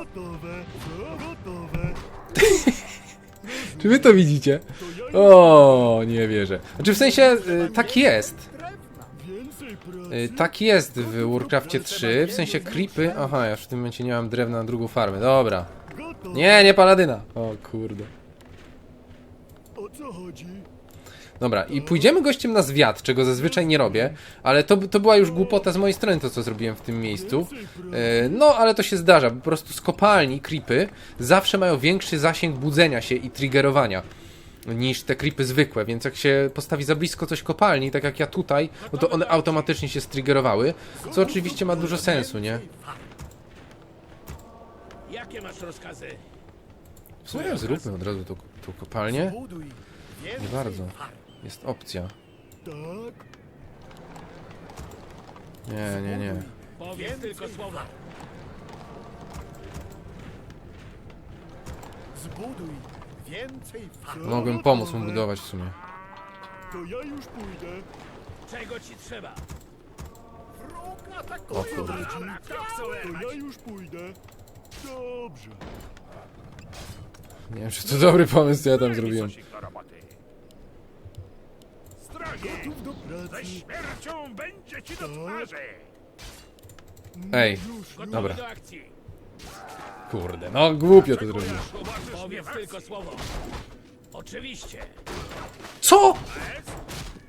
Gotowe? Gotowe. Czy wy to widzicie? O, nie wierzę. Znaczy w sensie, y, tak jest. Y, tak jest w Warcraftie 3, w sensie creepy. Aha, ja już w tym momencie nie mam drewna na drugą farmę. Dobra. Nie, nie paladyna. O kurde. O co chodzi? Dobra, i pójdziemy gościem na zwiat, czego zazwyczaj nie robię, ale to, to była już głupota z mojej strony, to co zrobiłem w tym miejscu. E, No, ale to się zdarza, po prostu z kopalni creepy zawsze mają większy zasięg budzenia się i triggerowania niż te creepy zwykłe, więc jak się postawi za blisko coś kopalni, tak jak ja tutaj, no to one automatycznie się striggerowały, co oczywiście ma dużo sensu, nie? Jakie masz rozkazy? W sumie zróbmy od razu tą, tą kopalnię. Nie bardzo. Jest opcja. Tak. Nie, nie, nie. Powiedz tylko słowa. Zbuduj. Więcej farm. Mogłem pomóc mu budować w sumie. To ja już pójdę. Czego ci trzeba? Wróg O atakuje. kurde. To ja już pójdę. Dobrze. Nie wiem, czy to dobry pomysł, co ja tam zrobiłem. Gotów do pracy. Śmiercią będzie ci do twarzy! Ej, Gotowi Dobra. do akcji. kurde, no głupio to zrobiłem. Powiedz tylko słowo. Oczywiście. Co?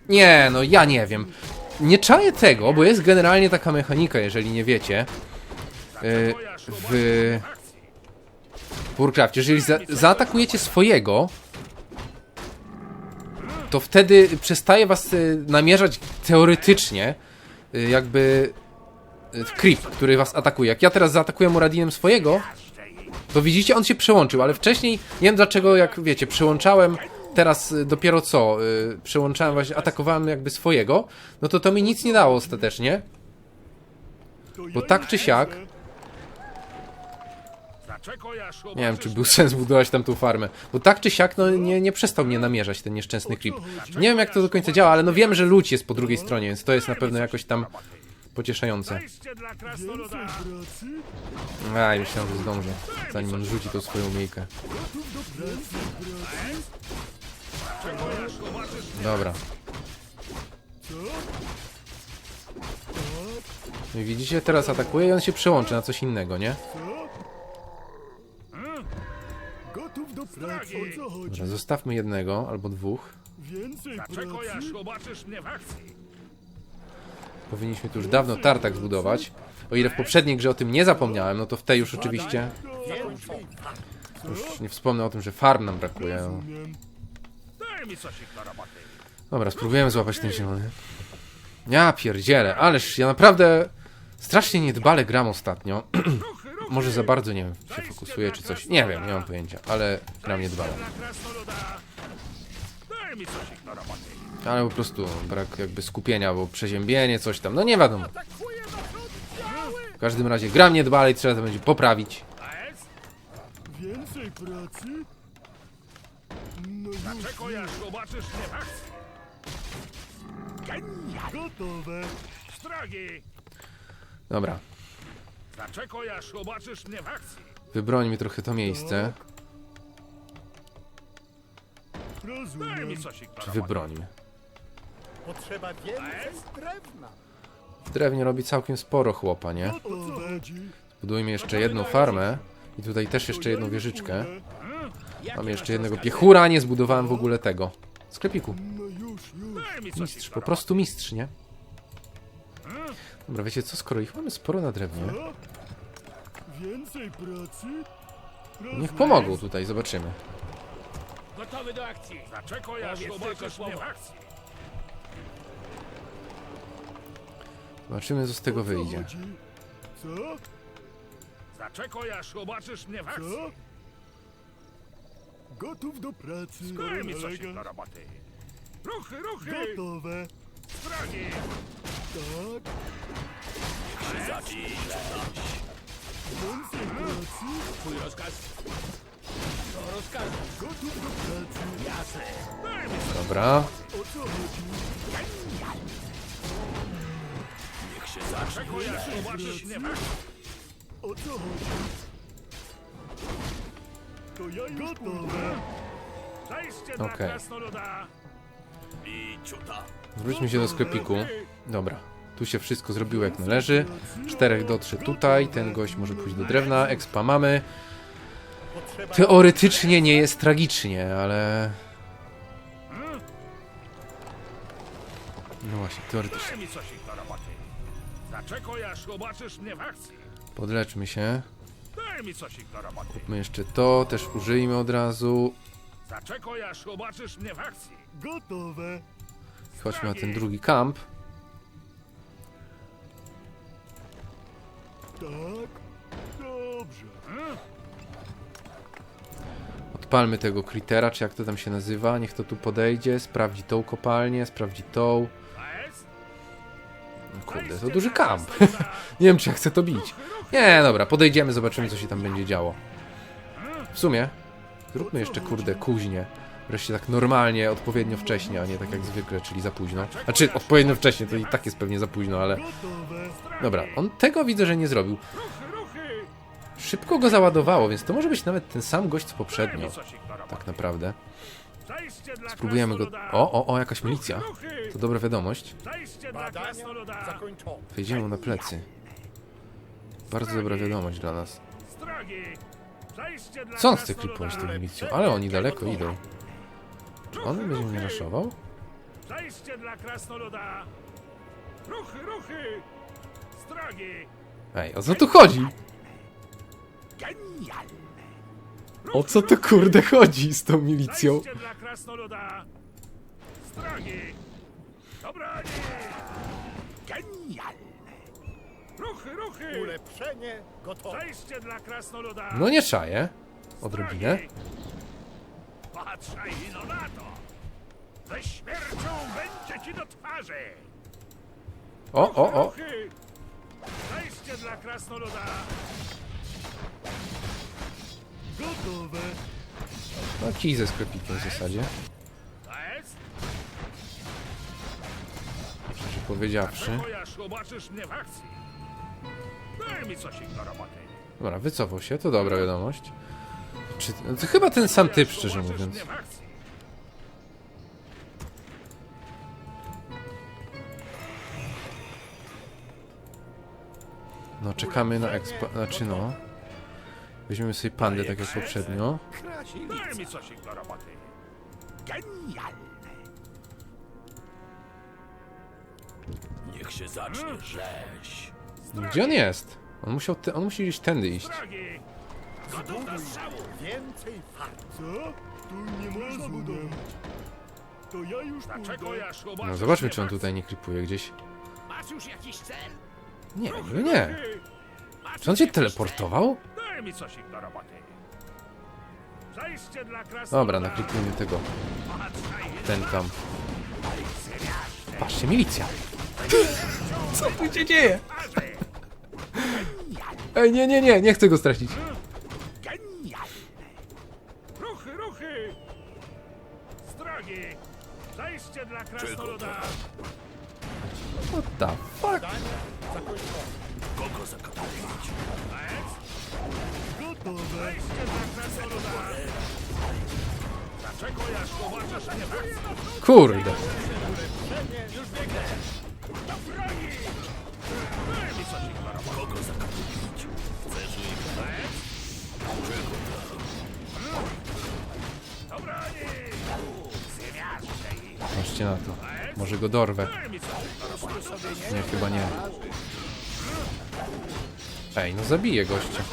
Nie, no ja nie wiem. Nie czaję tego, bo jest generalnie taka mechanika, jeżeli nie wiecie. yy, W Warcraft, jeżeli za zaatakujecie swojego, to wtedy przestaje was y, namierzać teoretycznie y, jakby y, creep, który was atakuje. Jak ja teraz zaatakuję Muradinem swojego, to widzicie, on się przełączył, ale wcześniej, nie wiem dlaczego, jak wiecie, przełączałem teraz dopiero co, przełączałem właśnie, atakowałem jakby swojego, no to to mi nic nie dało ostatecznie, bo tak czy siak. Nie wiem, czy był sens budować tam tą farmę, bo tak czy siak, no nie, nie przestał mnie namierzać ten nieszczęsny creep. Nie wiem, jak to do końca działa, ale no wiem, że ludź jest po drugiej stronie, więc to jest na pewno jakoś tam pocieszające. A, myślałem, że zdążę, zanim on rzuci tą swoją. Pracy. Dobra. No widzicie, teraz atakuje i on się przełączy na coś innego, nie? Co? Gotów do pracy. O co chodzi? Dobra, zostawmy jednego albo dwóch. Więcej pracy. zobaczysz mnie w akcji. Powinniśmy tu już dawno tartak zbudować. O ile w poprzedniej grze o tym nie zapomniałem, no to w tej już oczywiście już nie wspomnę o tym, że farm nam brakuje. Rozumiem. Daj mi coś do roboty. Dobra, spróbujemy złapać ten zielony. Ja pierdzielę, ależ ja naprawdę strasznie niedbale gram ostatnio. Może za bardzo, nie wiem, się fokusuję czy coś. Nie wiem, nie mam pojęcia, ale coś do roboty. Ale po prostu brak jakby skupienia, bo przeziębienie, coś tam, no nie wiadomo. W każdym razie gram niedbale i trzeba to będzie poprawić. Więcej pracy? No już, Czego zobaczysz mnie akcji? gotowe. Stragi! Dobra, Dlaczego ja zobaczysz mnie w akcji? wybrońmy trochę to miejsce. Daj mi Rozumiem. coś Czy wybrońmy? Potrzeba więcej drewna. W drewnie robi całkiem sporo chłopa, nie? Budujmy jeszcze jedną farmę. I tutaj też jeszcze jedną wieżyczkę. Jakie Mamy jeszcze jednego piechura, nie zbudowałem w ogóle tego. Sklepiku. No Mistrz, po prostu mistrz, nie? Dobra, wiecie co, skoro ich mamy sporo na drewnie? Więcej pracy? niech pomogą tutaj, zobaczymy. Gotowy do akcji. Dlaczego ja zobaczysz mnie w akcji? Zobaczymy, co z tego wyjdzie. Co? Dlaczego ja zobaczysz mnie w akcji? Co? Gotów do pracy. Daj mi coś do roboty. Ruchy, ruchy! Gotowe. Stragi! Tak. Twój rozkaz? To rozkaz. Jasne. Dobra, chodzi? Dlaczego ja zobaczysz akcji? O co chodzi? To ja już Gotowe. Zajście dla Okej. krasnoluda. I ciuta. Wróćmy się do sklepiku. Dobra, tu się wszystko zrobiło jak należy. Czterech dotrze tutaj, ten gość może pójść do drewna, expa mamy. Teoretycznie nie jest tragicznie, ale... No właśnie, teoretycznie. Podleczmy się. Daj mi coś ich do roboty. My jeszcze to, też użyjmy od razu. Zaczekaj, aż zobaczysz mnie w akcji. Gotowe. Chodźmy na ten drugi kamp. Tak. Dobrze. Odpalmy tego kritera, czy jak to tam się nazywa. Niech to tu podejdzie, sprawdzi tą kopalnię, sprawdzi tą. No Kurde, to duży kamp. Nie wiem, czy ja chcę to bić. Nie, dobra, podejdziemy, zobaczymy, co się tam będzie działo. W sumie, zróbmy jeszcze, kurde, kuźnie. Wreszcie tak normalnie, odpowiednio wcześnie, a nie tak jak zwykle, czyli za późno. Znaczy, odpowiednio wcześnie, to i tak jest pewnie za późno, ale... Dobra, on tego widzę, że nie zrobił. Szybko go załadowało, więc to może być nawet ten sam gość, co poprzednio. Tak naprawdę. Spróbujemy go... O, o, o, jakaś milicja. To dobra wiadomość. Wejdziemy na plecy. Bardzo dobra wiadomość dla nas. Co on chce klipować tą milicją? Ale oni daleko idą. Czy on będzie mnie raszował? Zajście dla krasnoluda. Ruchy, ruchy. Strogi. Ej, o co tu chodzi? O co tu kurde chodzi z tą milicją? Zajście dla krasnoluda. Genialne. Ruchy, ruchy. Ulepszenie gotowe. Zajście dla krasnoluda. No nie czaję. Odrobinę. Patrzaj no na to. Ze śmiercią będzie ci do twarzy. O, o, o. Ruchy. Zajście dla krasnoluda. Gotowe. No kij ze sklepikiem w zasadzie. A jest? Szczerze powiedziawszy. Zobaczysz mnie w akcji. Daj mi coś do roboty. Dobra, wycofał się, to dobra wiadomość. Czy, to chyba ten sam typ, szczerze mówiąc. No, czekamy na expa... Znaczy no. Weźmiemy sobie pandę tak jak poprzednio. Niech się zacznie rzeź. Gdzie on jest? On musiał, te, on musi gdzieś tędy iść. Gotów do strzału. Więcej farm. Co? Tu nie można budować. To ja już Dlaczego ja zobaczysz No zobaczmy, czy on tutaj nie klipuje gdzieś. Masz już jakiś cel? Nie, niby nie. Masz Czy on już się jakiś teleportował? cel? Daj mi coś ich do roboty. Zajście dla krasnoluda. Dobra, naklipujmy tego. Patrzaj, Ten tam. Patrzcie, milicja. Co tu się dzieje? Ej, nie, nie, nie, nie chcę go stracić. Krasnoluda. What the fuck? Kogo jest? Gotowe. Zajście dla krasnoluda. Dlaczego ja zobaczysz mnie akcji? Kurde. Broni. Coś ich do roboty. Kogo zakatałować? Chcesz ich Do Na to. Może go dorwę. Nie, chyba nie. Ej, no zabiję gościa.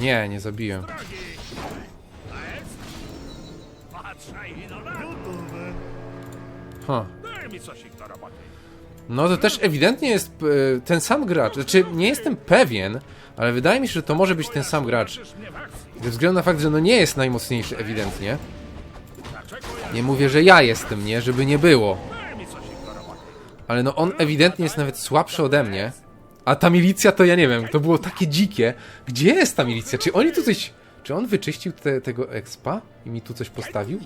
Nie, nie jest? Patrzaj no to. Też ewidentnie jest e, ten sam gracz. Znaczy, nie jestem pewien, ale wydaje mi się, że to może być ten sam gracz. Ze względu na fakt, że no nie jest najmocniejszy ewidentnie. Nie mówię, że ja jestem, nie? Żeby nie było. Ale no on ewidentnie jest nawet słabszy ode mnie. A ta milicja to ja nie wiem, to było takie dzikie. Gdzie jest ta milicja? Czy oni tu coś... Czy on wyczyścił te, tego expa i mi tu coś postawił?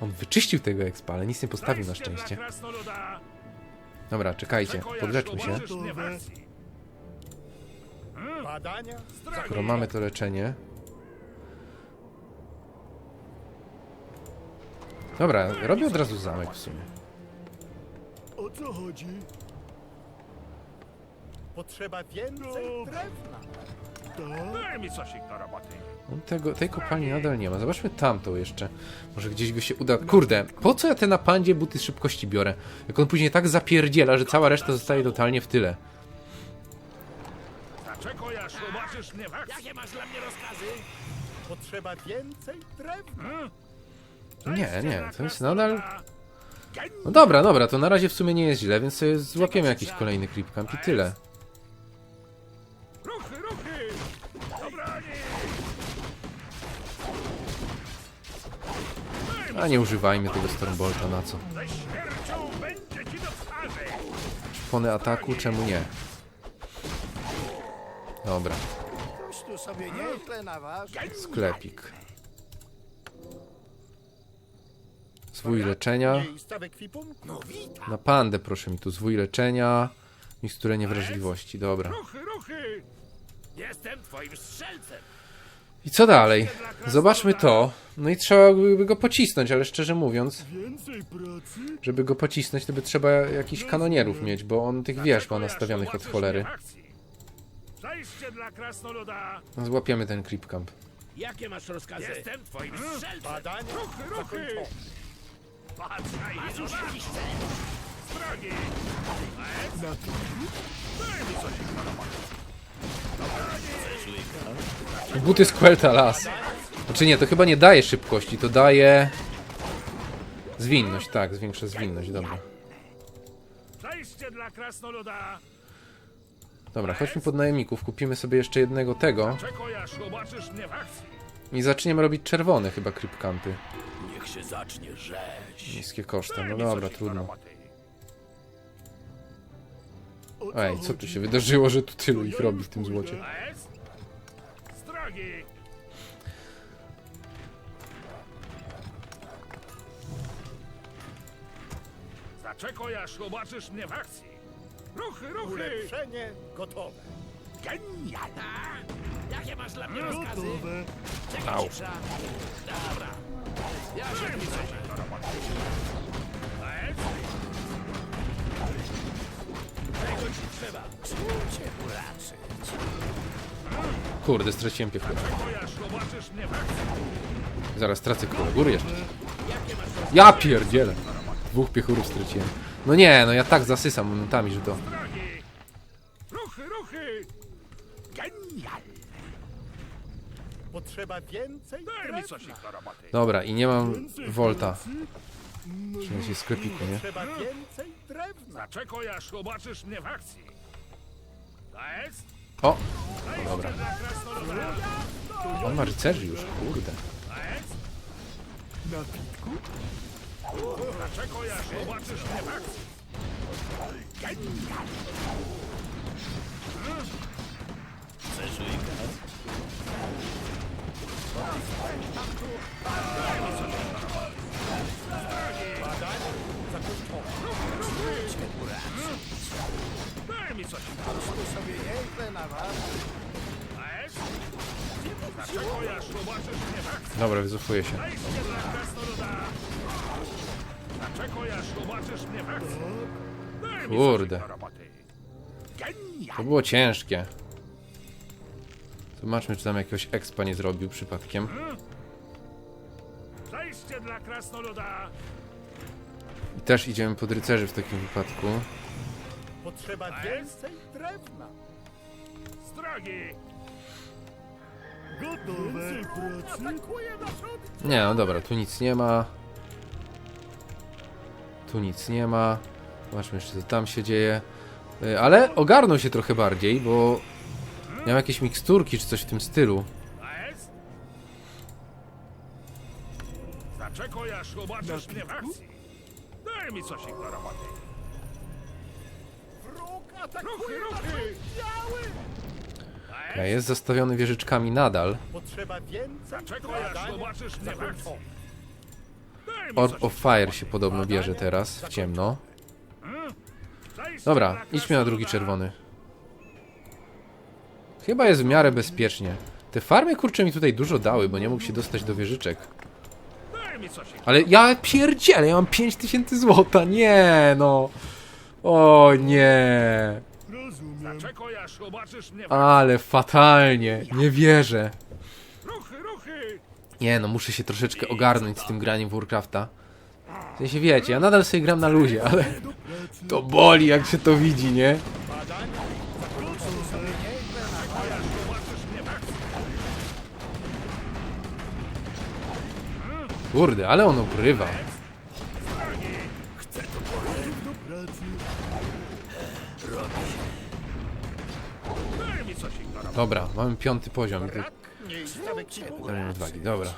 On wyczyścił tego expa, ale nic nie postawił na szczęście. Dobra, czekajcie, podleczmy się. Skoro mamy to leczenie, Dobra, robię od razu zamek w sumie. O co chodzi? Potrzeba więcej drewna. Daj mi coś do roboty. No, Tego, tej kopalni nadal nie ma. Zobaczmy tamtą jeszcze. Może gdzieś by się uda. Kurde, po co ja te na pandzie buty szybkości biorę? Jak on później tak zapierdziela, że cała reszta zostaje totalnie w tyle. Aż zobaczysz mnie. Jakie masz dla mnie rozkazy? Potrzeba więcej drewna. Nie, nie, to jest nadal... No dobra, dobra, to na razie w sumie nie jest źle, więc sobie złapiemy jakiś kolejny creep camp i tyle. A nie używajmy tego Stormbolta, na co? Ze śmiercią będzie ci do twarzy! Pony ataku, czemu nie? Dobra, sklepik. Zwój leczenia. No. Na pandę proszę mi tu, zwój leczenia. Miksturę niewrażliwości, dobra. Ruchy, ruchy! Jestem twoim strzelcem! I co dalej? Zobaczmy to. No i trzeba by go pocisnąć, ale szczerze mówiąc, żeby go pocisnąć, to by trzeba jakichś kanonierów mieć, bo on tych wież ma nastawionych od cholery. Zajście dla krasnoluda! No, Złapiemy ten creep camp. Jakie masz rozkazy? Jestem twoim strzelcem! Badania Ruchy, ruchy! Patrzaj, Masz już jakiś cel? Drogi! Na to? Daj mi coś! Buty z Quelta las. Znaczy nie, to chyba nie daje szybkości, to daje... Zwinność, tak, zwiększa zwinność, dobra. Zajście dla krasnoluda! Dobra, chodźmy pod najemników, kupimy sobie jeszcze jednego tego Czekaj, aż zobaczysz mnie w akcji! i zaczniemy robić czerwone chyba. Niech się zacznie rzeź. Niskie koszty, no dobra, trudno. Ej, co tu się wydarzyło, że tu tylu ich robi w tym złocie? Zaczekaj, aż zobaczysz mnie w akcji! Ruchy, ruchy! Ulepszenie gotowe. Genialne! Jakie masz dla mnie rozkazy? Gotowe. Czego ci trzeba? Dobra. Kurde, straciłem akcji! Zaraz tracę królę góry jeszcze. Ja pierdzielę. Dwóch piechurów straciłem. No nie, no ja tak zasysam momentami, że to... Potrzeba więcej Daj mi coś roboty. Dobra, i nie mam Volta. Czyli się sklepiku, nie? Potrzeba więcej drewna. Zaczekaj, aż zobaczysz mnie w akcji. To jest? O! Daj Dobra. dla. On ma rycerzy już, kurde. To jest? Na pitku? Zaczekaj, aż zobaczysz mnie w akcji. Genialne! Mnie w akcji. Dobra, wycofuję się. Mnie Kurde. To było ciężkie. Zobaczmy, czy tam jakiegoś expa nie zrobił przypadkiem. Zajście dla krasnoluda. I też idziemy pod rycerzy w takim wypadku. Potrzeba więcej drewna. Z drogi. Gotowe. Atakuje. Nie, no dobra, tu nic nie ma. Tu nic nie ma. Zobaczmy jeszcze, co tam się dzieje. Y, Ale ogarnął się trochę bardziej, bo miał jakieś miksturki czy coś w tym stylu. Aż zobaczysz mnie w akcji. Daj mi coś do roboty. Wróg atakuje oddziały. Ja jest zastawiony wieżyczkami nadal. Potrzeba więcej aż Badania zobaczysz mnie w akcji. zakończone. Daj mi Orb coś. of Fire się podobno bierze teraz, w ciemno. Zajście Dobra, idźmy na drugi czerwony. Chyba jest w miarę bezpiecznie. Te farmy kurcze mi tutaj dużo dały, bo nie mógł się dostać do wieżyczek. Ale ja pierdzielę, ja mam 5000 złota, nie no. O nie. Ale fatalnie, nie wierzę. Nie no, muszę się troszeczkę ogarnąć z tym graniem w Warcrafta. W sensie wiecie, ja nadal sobie gram na luzie, ale to boli jak się to widzi, nie? Kurde, ale on obrywa. Pracy. Daj mi coś. Ignora. Dobra, mamy piąty poziom. Odwagi, dobra.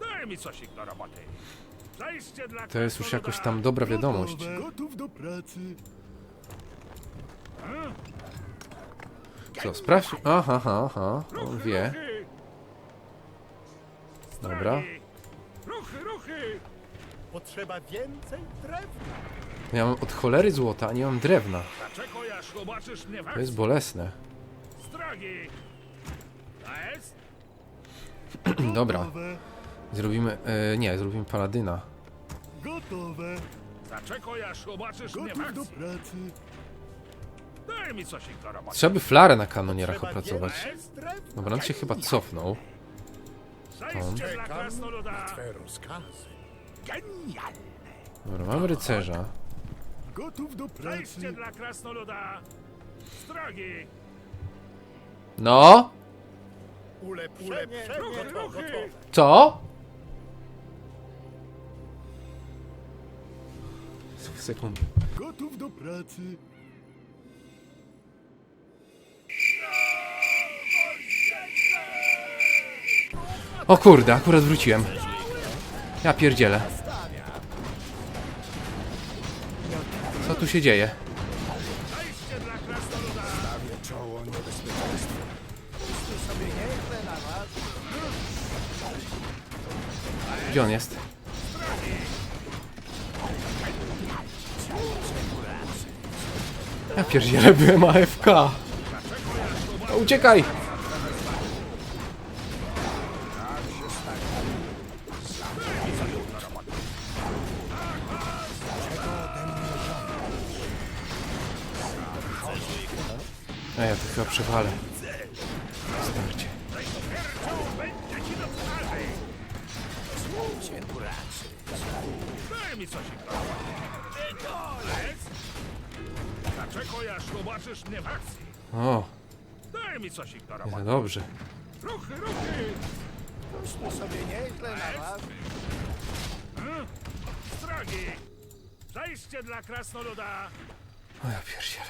Daj mi coś. Ignora roboty. Zajście dla To jest już jakoś tam dobra wiadomość. Gotowe. Gotów do pracy. Co, sprawdź. Aha, aha, aha. On wie. Dobra. Ruchy, ruchy. Potrzeba więcej drewna. Ja mam od cholery złota, a nie mam drewna. Dlaczego aż zobaczysz mnie w To jest bolesne. To jest? Dobra, Gotowe. zrobimy. E, nie, zrobimy paladyna. Gotowe. Dlaczego aż zobaczysz mnie Gotów do w pracy. Daj mi coś. Ignora roboty. Trzeba by flarę na kanonierach Potrzeba opracować. więcej drewna. Dobra, on się chyba cofnął. Zajście dla krasnoluda. Twe rozkazy. Genialne. Dobra, mamy rycerza. Gotów do Zajście pracy. dla krasnoluda. No? Ulepszenie, gotowe. ruchy. Co? Sekund. Gotów do pracy. O kurde, akurat wróciłem. Ja pierdzielę. Co tu się dzieje? Gdzie on jest? Ja pierdzielę, byłem AFK. O, uciekaj! Daj mi coś. Roboty. To jest? Dlaczego aż zobaczysz mnie w akcji? O, Daj mi coś. Za roboty. dobrze. Ruchy, ruchy. sobie nieźle na was. Stragi. Zajście dla krasnoluda. O ja pierdzielę.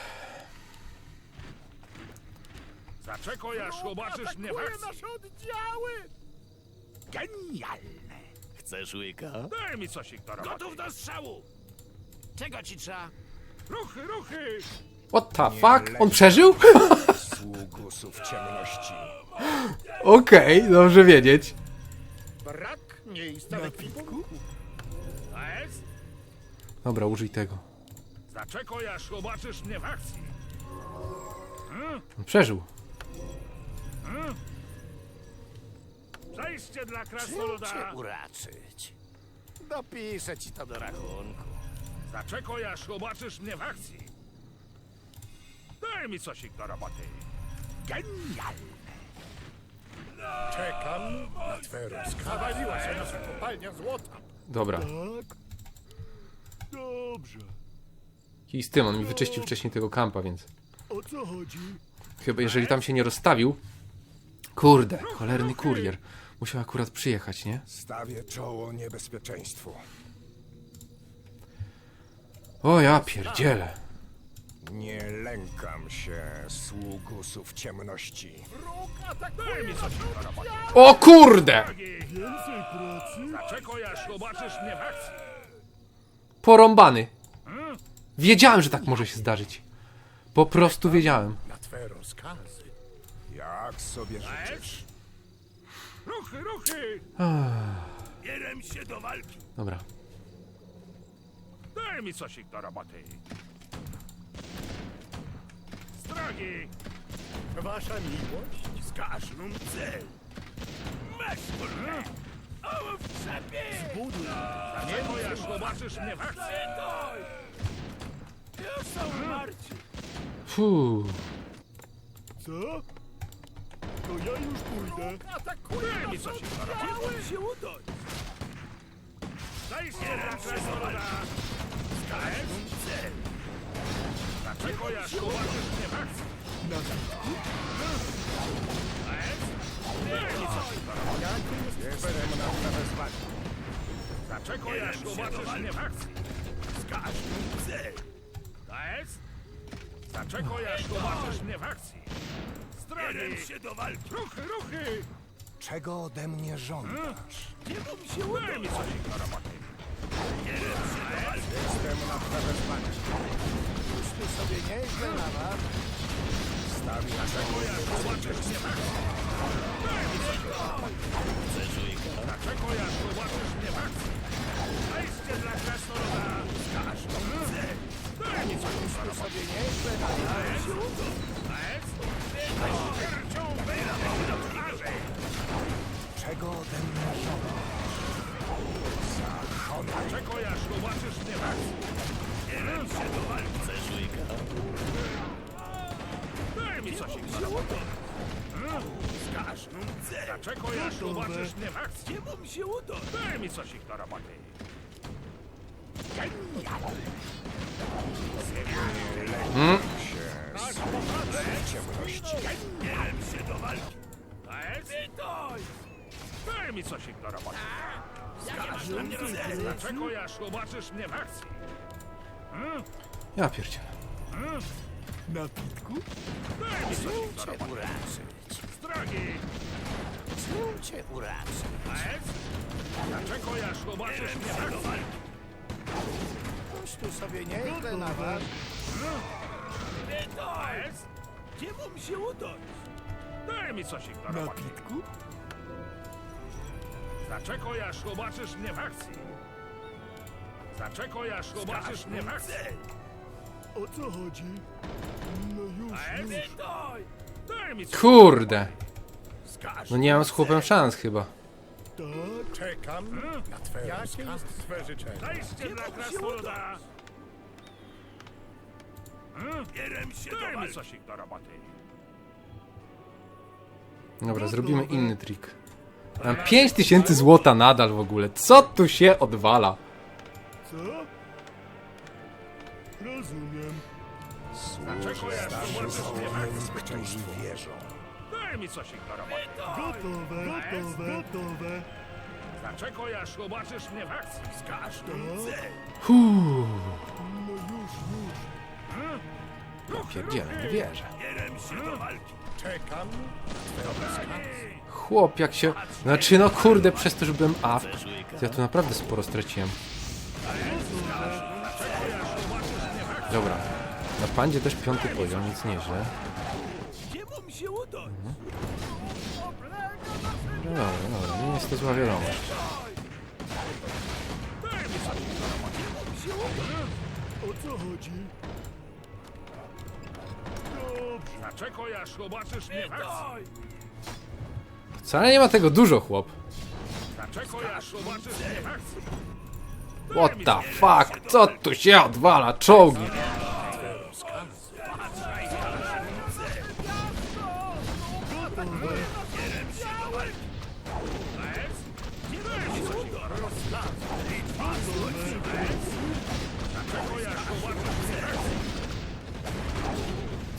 Dlaczego aż zobaczysz mnie w akcji? nasze oddziały. Genialne. Chcesz łyka? Daj mi coś. Ignora roboty. Gotów do strzału! Czego ci trzeba? Ruchy, ruchy. What the fuck? On przeżył? Sługusów ciemności. Okej, dobrze wiedzieć. Brak miejsca w ekwipunku. To jest? Dobra, użyj tego. Dlaczego aż zobaczysz mnie w akcji? On przeżył. Zajście dla Czym krasnoluda. uraczyć? Dopiszę ci to do rachunku. Dlaczego aż zobaczysz mnie w akcji? Daj mi coś do roboty. Genialne. Czekam na twe rozkazy. Zawaliła się nasza kopalnia złota. Dobra. Tak. Dobrze. I z tym on mi wyczyścił wcześniej tego kampa, więc. O co chodzi? Chyba jeżeli tam się nie rozstawił. Kurde, cholerny kurier. Musiał akurat przyjechać, nie? Stawię czoło niebezpieczeństwu. O ja pierdzielę. Nie lękam się sługusów ciemności. O kurde! Dlaczego aż zobaczysz mnie w akcji? Porąbany. Wiedziałem, że tak może się zdarzyć. Po prostu wiedziałem. na twe rozkazy. Jak sobie życzysz? Ruchy, ruchy. Bierem się do walki. Dobra. Daj mi coś do roboty. Stragi. Wasza miłość? Zgasz num cel. Masz kurwa. Zbuduj. Dlaczego aż zobaczysz mnie w akcji? Fuh. Co? To ja już pójdę. Daj mi coś do roboty. się udać. Daj się na krasnoluda. Skałeś? Dlaczego zobaczysz mnie w akcji? Na roboty. Jestem na wezwanie. Dlaczego zobaczysz mnie w akcji? Skaż cel. Dajesz? Dlaczego aż zobaczysz mnie w akcji? Strony! się do walki! Ruchy, ruchy! Czego ode mnie żądasz? Daj mi coś do roboty. Jestem na wezwanie. Ty sobie nieźle na was. Dlaczego aż zobaczysz mnie w akcji? Daj mi coś do roboty. Dlaczego aż zobaczysz mnie w akcji? Wejście dla krasnoluda! Skaż Daj mi coś do roboty. Sobie nieźle na was. Czego ode mnie żądasz? Dlaczego aż zobaczysz mnie w akcji? Nie wiem się do walki. Daj mi coś do roboty. Skaż Dlaczego aż zobaczysz mnie w akcji? Mu się udać. Daj mi coś do roboty. Ciemności. Nie wiem się do walki. Dajesz? Daj mi coś do roboty. Skaż Dlaczego aż zobaczysz mnie w akcji? Ja pierdzielę. Na pitku? Daj mi coś do Cię roboty. uraczyć. Z drogi. Cię uraczyć? Dajesz? Dlaczego aż zobaczysz mnie w akcji? Coś tu sobie nieźle na was. Dajesz? Gdzie mu się udać? Daj mi coś do Na roboty. pitku? Dlaczego aż zobaczysz mnie w akcji? Dlaczego aż zobaczysz mnie w akcji? O co chodzi? No już, już. Daj mi coś. Kurde. Skaż No nie mam z chłopem szans chyba. Tak? Czekam na twe Jakie jest twe życzenie? Zajście dla krasnoluda! Bierem się coś do roboty. Dobra, zrobimy inny trik. Mam 5000 złota nadal w ogóle. Co tu się odwala? Co? Rozumiem. Którzy wierzą. Daj mi coś do roboty. Gotowe, gotowe, gotowe. Dlaczego ja zobaczysz mnie w akcji? Skaż. No już, już. Pierdzielę, nie wierzę. Czekam Chłop, jak się... Znaczy, no kurde, przez to, że byłem AFK, to ja tu naprawdę sporo straciłem. Dobra. Na pandzie też piąty poziom, nic nieźle. Mu się udać? No dobra, dobra, nie jest to zła wiadomość. O co chodzi? Dobrze. Dlaczego ja zobaczysz mnie w akcji? Wcale nie ma tego dużo, chłop. Dlaczego ja zobaczysz mnie w akcji? What the fuck? Co tu się odwala? Czołgi.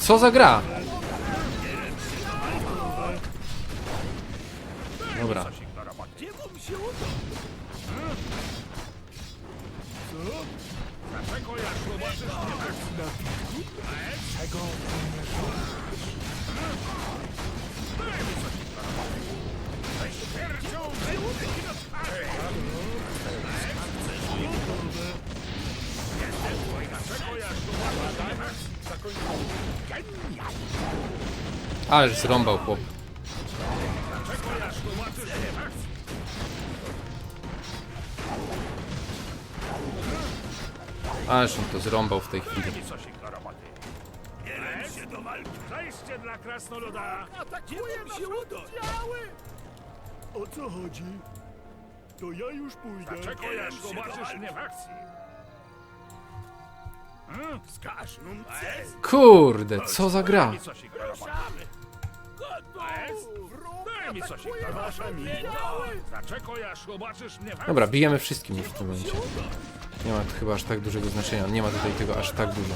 Co za gra? Dobra. Ależ zrąbał chłop. Dlaczego ja? Ależ on to zrąbał w tej chwili. Zajście dla krasnoluda. Mu się udać? O co chodzi? To ja już pójdę. Zaczekaj, aż zobaczysz mnie w akcji. Kurde, co za gra. Dobra, bijemy wszystkim już w tym momencie. Nie ma to chyba aż tak dużego znaczenia. Nie ma tutaj tego aż tak dużo.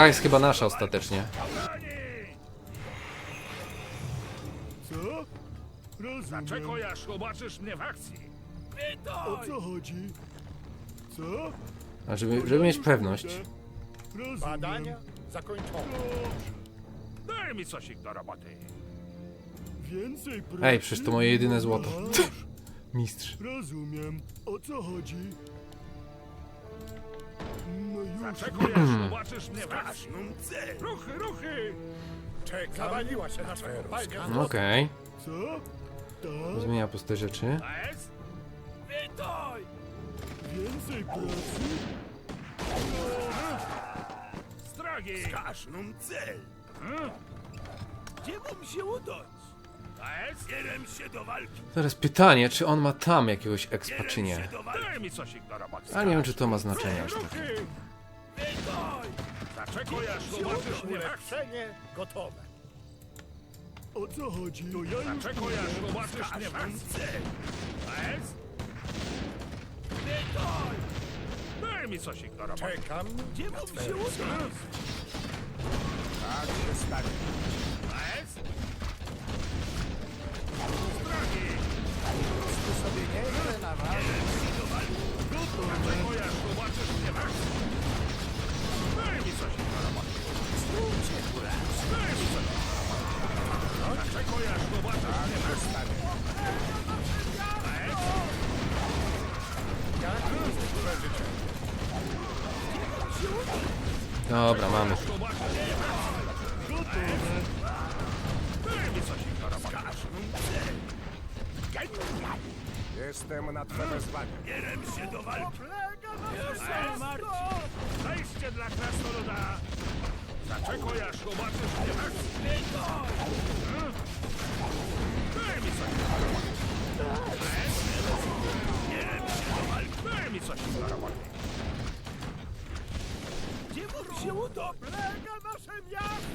Gra jest chyba nasza ostatecznie. Co? Rozumiem. Zaczekaj, aż zobaczysz mnie w akcji. O co chodzi? Co? A żeby, żeby mieć pewność. Rozumiem. Badania zakończone. Dobrze. Daj mi coś, do roboty. Więcej pracy? Ej, przecież to moje jedyne złoto. Masz? Mistrz. Rozumiem. O co chodzi? Zaczekaj, aż zobaczysz mnie w akcji. Wskaż num cel. Ruchy, ruchy! Czekam. Zawaliła się nasza. No Okej. Co? Tak? Zmienia postać rzeczy. Witaj! Więcej pracy? Stragi! Wskaż num cel. Hmm? Gdzie mam się udać? Bierem się do walki. Teraz pytanie, czy on ma tam jakiegoś expa, czy się nie. Daj mi coś, do roboty. Ale nie wiem, czy to ma znaczenie aż tak. Ruchy! Zaczekaj, aż zobaczysz mnie w akcji. Gotowe. O co chodzi? To ja już Zaczekaj, aż zobaczysz mnie w akcji. Jest? Witaj! Daj mi coś, roboty. Czekam. Gdzie mam się udać? Tak się stanie. Jest? Stragi! Tu sobie nieźle na razie. Zaczekaj, aż zobaczysz mnie w akcji. Jak życzenia. Dobra, mamy. Mi coś, num cel. Jestem na twe wezwanie. Bierem się do walki. Zajście dla krasnoluda! Zaczekaj, aż zobaczysz mnie? Daj mi coś udać?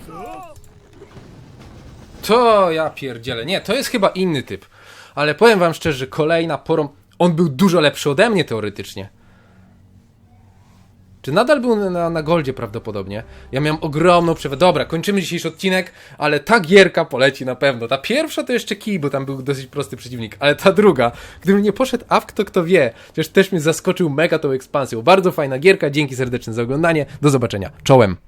Co? To ja pierdzielę. Nie, to jest chyba inny typ. Ale powiem wam szczerze, kolejna porą... On był dużo lepszy ode mnie teoretycznie. Czy nadal był na, na Goldzie prawdopodobnie? Ja miałem ogromną przewagę. Dobra, kończymy dzisiejszy odcinek, ale ta gierka poleci na pewno. Ta pierwsza to jeszcze kij, bo tam był dosyć prosty przeciwnik, ale ta druga, gdybym nie poszedł a w kto kto wie, przecież też mnie zaskoczył mega tą ekspansją. Bardzo fajna gierka, dzięki serdeczne za oglądanie, do zobaczenia. Czołem!